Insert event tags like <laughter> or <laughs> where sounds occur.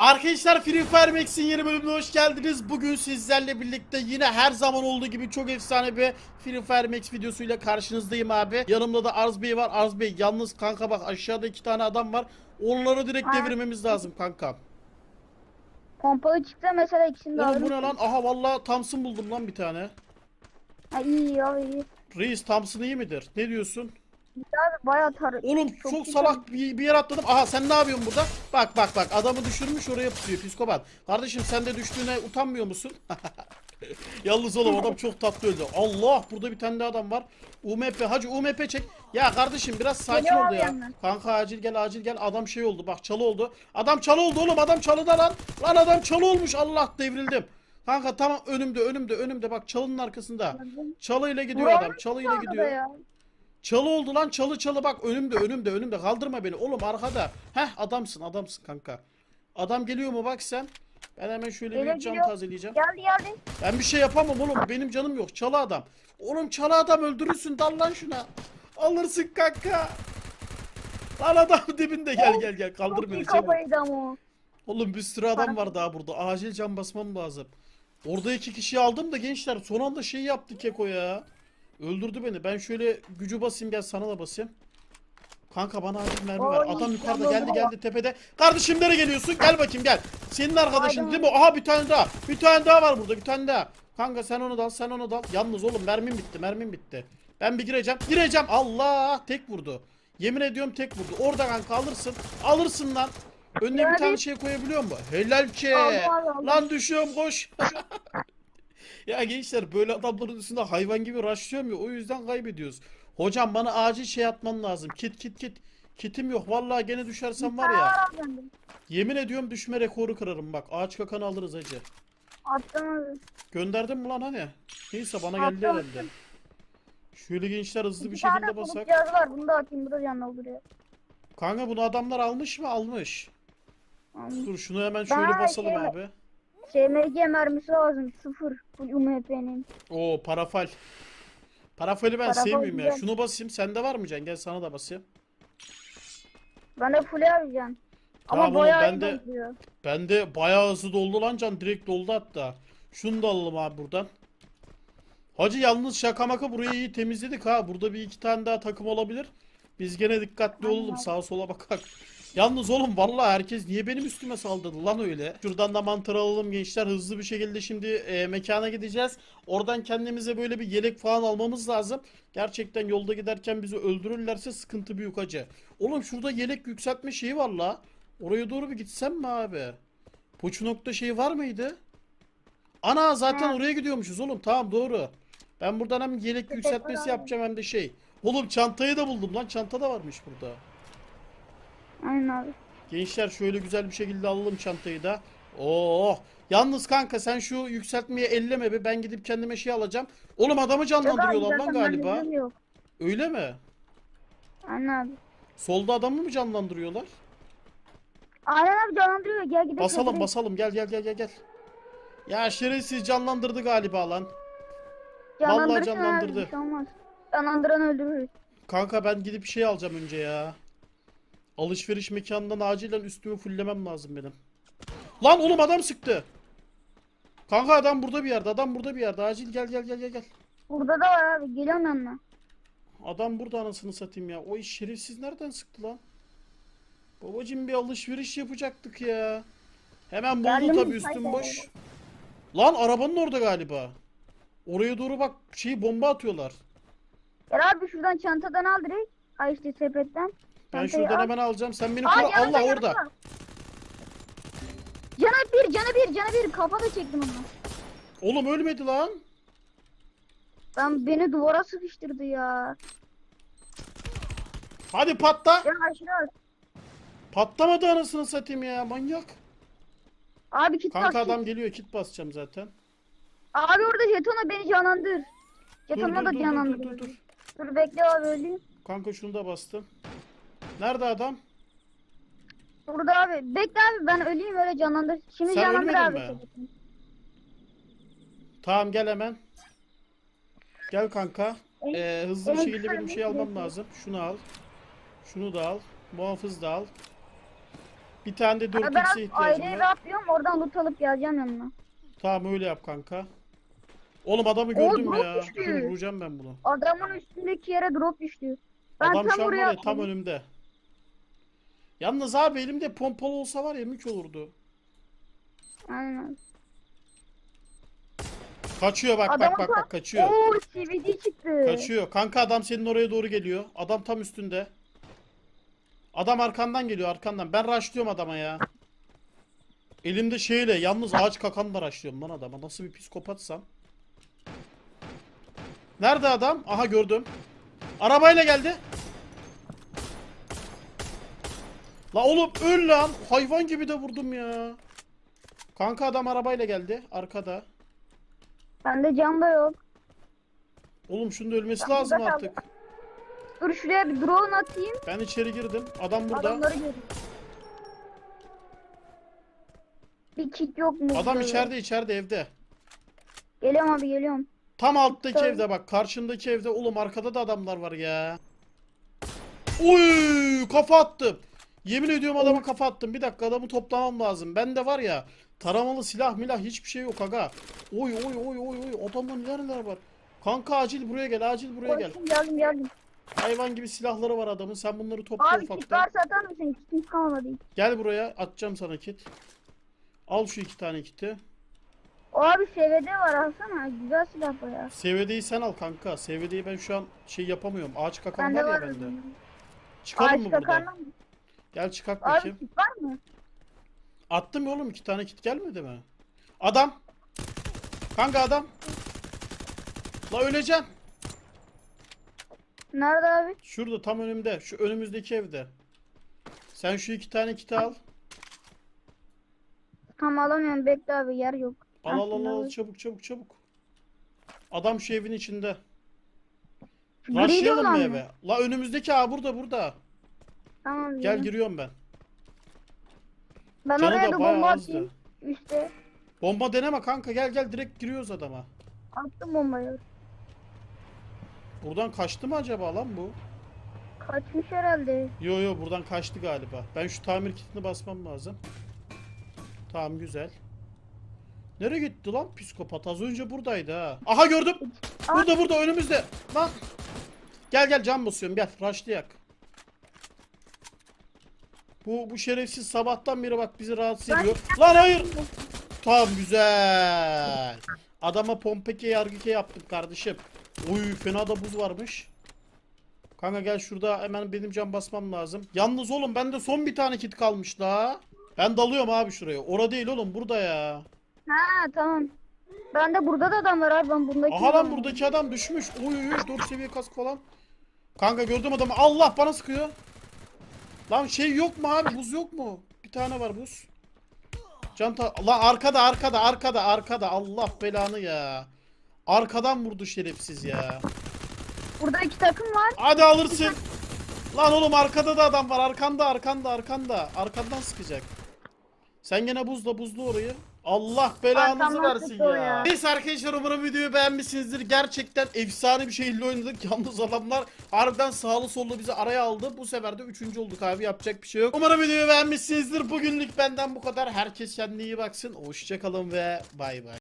Arkadaşlar Free Fire Max'in yeni bölümüne hoş geldiniz. Bugün sizlerle birlikte yine her zaman olduğu gibi çok efsane bir Free Fire Max videosuyla karşınızdayım abi. Yanımda da Arz Bey var. Arz Bey yalnız kanka bak aşağıda iki tane adam var. Onları direkt devirmemiz lazım kanka. Pompalı çıksa mesela ikisini de Oğlum alırım. bu ne lan? Aha vallahi Thompson buldum lan bir tane. Ha, iyi ya iyi. Reis Thompson iyi midir? Ne diyorsun? Abi bayağı tar. Oğlum çok, Çok salak bir, bir yer atladım. Aha sen ne yapıyorsun burada? Bak bak bak adamı düşürmüş oraya pusuyor psikopat. Kardeşim sen de düştüğüne utanmıyor musun? <laughs> Yalnız oğlum adam çok tatlı öldü. Allah burada bir tane daha adam var. UMP hacı UMP çek. Ya kardeşim biraz sakin Geliyor ya. Kanka acil gel acil gel. Adam şey oldu bak çalı oldu. Adam çalı oldu oğlum adam çalıda lan. Lan adam çalı olmuş Allah devrildim. Kanka tamam önümde önümde önümde bak çalının arkasında. Çalıyla gidiyor adam çalıyla gidiyor. Çalı oldu lan çalı çalı bak önümde önümde önümde kaldırma beni oğlum arkada. Heh adamsın adamsın kanka. Adam geliyor mu bak sen. Ben hemen şöyle bir can geliyor. tazeleyeceğim. Geldi geldi. Ben bir şey yapamam oğlum benim canım yok çalı adam. Oğlum çalı adam öldürürsün dal lan şuna. Alırsın kanka. Lan adam <laughs> dibinde gel gel gel kaldır beni çabuk. o. Oğlum bir sürü adam var daha burada. Acil can basmam lazım. Orada iki kişiyi aldım da gençler son anda şey yaptı Keko ya. Öldürdü beni. Ben şöyle gücü basayım gel sana da basayım. Kanka bana acil mermi ver. Oy, Adam yukarıda geldi geldi tepede. Kardeşim nereye geliyorsun? Gel bakayım gel. Senin arkadaşın Aynen. değil mi? Aha bir tane daha. Bir tane daha var burada bir tane daha. Kanka sen onu dal sen onu dal. Yalnız oğlum mermim bitti mermim bitti. Ben bir gireceğim. Gireceğim. Allah tek vurdu. Yemin ediyorum tek vurdu. Orada kanka alırsın. Alırsın lan. Önüne bir tane şey koyabiliyor mu? Helal ki. Lan düşüyorum koş. <laughs> ya gençler böyle adamların üstünde hayvan gibi raşlıyorum ya o yüzden kaybediyoruz. Hocam bana acil şey atman lazım. Kit kit kit. Kitim yok. Vallahi gene düşersem var ya. Yemin ediyorum düşme rekoru kırarım bak. Ağaç kakanı alırız hacı. Attım. Gönderdim mi lan hani? Neyse bana Attım, geldi herhalde. attım. Şöyle gençler hızlı bir tane şekilde basak. cihazı var. Bunu da atayım. Bu da can dolduruyor. Kanka bunu adamlar almış mı? Almış. Dur şunu hemen şöyle basalım şey- abi. SMG mermisi lazım. Sıfır. Bu UMP'nin. Oo parafal. Parafali ben Parafal sevmiyorum ya. güzel. Şunu basayım. Sende var mı Can? Gel sana da basayım. Ben de full. Tamam Ama oğlum, bayağı ben iyi de- dolduruyor. Bende bayağı hızlı doldu lan Can. Direkt doldu hatta. Şunu da alalım abi buradan. Hacı yalnız şaka maka burayı iyi temizledik ha. Burada bir iki tane daha takım olabilir. Biz gene dikkatli olalım sağa sola bakak. Yalnız oğlum vallahi herkes niye benim üstüme saldırdı lan öyle. Şuradan da mantar alalım gençler hızlı bir şekilde şimdi e, mekana gideceğiz. Oradan kendimize böyle bir yelek falan almamız lazım. Gerçekten yolda giderken bizi öldürürlerse sıkıntı büyük hacı. Oğlum şurada yelek yükseltme şeyi var la. Oraya doğru bir gitsem mi abi? Poçu nokta şeyi var mıydı? Ana zaten Ha. oraya gidiyormuşuz oğlum tamam doğru. Ben buradan hem yelek yükseltmesi yapacağım hem de şey. Oğlum çantayı da buldum lan çanta da varmış burada. Aynen abi. Gençler şöyle güzel bir şekilde alalım çantayı da. Oo. Yalnız kanka sen şu yükseltmeye elleme be. Ben gidip kendime şey alacağım. Oğlum adamı canlandırıyorlar lan galiba. Öyle mi? Aynen abi. Solda adamı mı canlandırıyorlar? Aynen abi canlandırıyor. Gel gidelim. Basalım basalım gel gel gel gel gel. Ya şerefsiz canlandırdı galiba lan. Vallahi abi, canlandırdı. bir şey olmaz. Canlandıran öldürür. Kanka ben gidip şey alacağım önce ya. Alışveriş mekanından acilen üstümü fullemem lazım benim. Lan oğlum adam sıktı. Kanka adam burada bir yerde. Adam burada bir yerde. Acil gel gel gel gel gel. Burada da var abi. Geliyorum yanına. Adam burada anasını satayım ya. O iş şerefsiz nereden sıktı lan? Babacım bir alışveriş yapacaktık ya. Hemen buldu tabii üstüm boş. Lan arabanın orada galiba. Oraya doğru bak şeyi bomba atıyorlar. Gel abi şuradan çantadan al direkt. Ay işte sepetten. Ben Çantayı şuradan al. hemen alacağım. Sen beni Aa, koru. yanında, Allah orada. yanında. Cana bir, cana bir, cana bir. Kafada çektim onu. Oğlum ölmedi lan. Ben beni duvara sıkıştırdı ya. Hadi patla. Ya aşağı. Patlamadı anasını satayım ya manyak. Abi kit Kanka bas, kit. adam geliyor kit basacağım zaten. Abi orada jetona beni canlandır. Dur Jetonla dur da dur dur canlandır. dur dur dur. Dur bekle abi öleyim. Kanka şunu da bastım. Nerede adam? Burada abi. Bekle abi ben öleyim öyle canlandır. Şimdi Sen canlandır ölmedin abi. mi? Tamam gel hemen. Gel kanka. Ee, hızlı bir şekilde benim şey almam lazım. Şunu al. Şunu da al. Muhafız da al. Bir tane de Abi 4x'e ben ihtiyacım ayrı eve var. atlıyorum oradan loot alıp geleceğim yanına. Tamam öyle yap kanka. Oğlum adamı gördüm drop ya. düştü. Dur vuracağım ben bunu. Adamın üstündeki yere drop düştü. Ben Adam tam şu an var oraya ya tam önümde. Yalnız abi elimde pompalı olsa var ya mük olurdu. Aynen. Kaçıyor bak Adamın bak bak bak kaçıyor. Oo CVD çıktı. Kaçıyor. Kanka adam senin oraya doğru geliyor. Adam tam üstünde. Adam arkandan geliyor arkandan. Ben rushlıyorum adama ya. Elimde şeyle yalnız ağaç kakanla rushlıyorum lan adama. Nasıl bir psikopatsam. Nerede adam? Aha gördüm. Arabayla geldi. La oğlum öl lan. Hayvan gibi de vurdum ya. Kanka adam arabayla geldi. Arkada. Bende cam da yok. Oğlum şunun da ölmesi Ben lazım burada artık. Dur şuraya bir drone atayım. Ben içeri girdim. Adam burada. Adamları göreyim. Bir kit yok mu? Adam burada? içeride içeride evde. Geliyorum abi geliyorum. Tam alttaki Tabii. evde bak. Karşındaki evde. Oğlum arkada da adamlar var ya. Oy kafa attım. Yemin ediyorum adama kafa attım. Bir dakika adamı toplamam lazım. Bende var ya taramalı silah milah hiçbir şey yok aga. Oy oy oy oy oy adamda neler neler var. Kanka acil buraya gel acil buraya gel. Koştum geldim geldim. Hayvan gibi silahları var adamın. Sen bunları topla Abi kit ufaktan. varsa atar mısın? Kitim kalmadı. Gel buraya atacağım sana kit. Al şu iki tane kiti. Abi SVD var alsana. Güzel silah bu ya. SVD'yi sen al kanka. SVD'yi ben şu an şey yapamıyorum. Ağaç kakan Bende var ya var. bende. Çıkalım mı buradan? kakarlı mı? Gel çıkart Abi bakayım. kit var mı? Attım ya oğlum iki tane kit gelmedi mi? Adam. Kanka adam. La öleceğim. Nerede abi? Şurada tam önümde. Şu önümüzdeki evde. Sen şu iki tane kiti al. Tam alamıyorum bekle abi yer yok. Al al al Aslında al abi. çabuk çabuk çabuk. Adam şu evin içinde. Gri Rushlayalım mı olan eve? La önümüzdeki ha burada burada. Tamam. Gel giriyorum ben. Ben Canı oraya da da bayağı bomba azdı. atayım. Üste. Bomba deneme kanka gel gel direkt giriyoruz adama. Attım bombayı. Buradan kaçtı mı acaba lan bu? Kaçmış herhalde. Yo yo buradan kaçtı galiba. Ben şu tamir kitini basmam lazım. Tamam güzel. Nereye gitti lan psikopat? Az önce buradaydı ha. Aha gördüm. Burada burada önümüzde. Lan. Gel gel cam basıyorum gel. Raşlayak. Bu bu şerefsiz sabahtan beri bak bizi rahatsız ediyor. Lan hayır. Tamam güzel. Adama pompeke yargıke yaptım kardeşim. Oy fena da buz varmış. Kanka gel şurada hemen benim cam basmam lazım. Yalnız oğlum bende son bir tane kit kalmış la. Ben dalıyorum abi şuraya. Ora değil oğlum burada ya. Ha tamam. Ben de burada da adam var abi ben bundaki. Aha lan buradaki adam düşmüş. Oy oy 4 seviye kask falan. Kanka gördüm adamı. Allah bana sıkıyor. Lan şey yok mu abi? Buz yok mu? Bir tane var buz. Canta lan arkada arkada arkada arkada. Allah belanı ya. Arkadan vurdu şerefsiz ya. Burada iki takım var. Hadi alırsın. Lan oğlum arkada da adam var. Arkanda arkanda arkanda. Arkandan sıkacak. Sen gene buzla buzlu orayı. Allah belanızı Arkamdan versin o ya. ya. Neyse arkadaşlar umarım videoyu beğenmişsinizdir. Gerçekten efsane bir şekilde oynadık. <laughs> Yalnız adamlar harbiden sağlı sollu bizi araya aldı. Bu sefer de üçüncü olduk abi. Yapacak bir şey yok. Umarım videoyu beğenmişsinizdir. Bugünlük benden bu kadar. Herkes kendine iyi baksın. Hoşçakalın ve bay bay.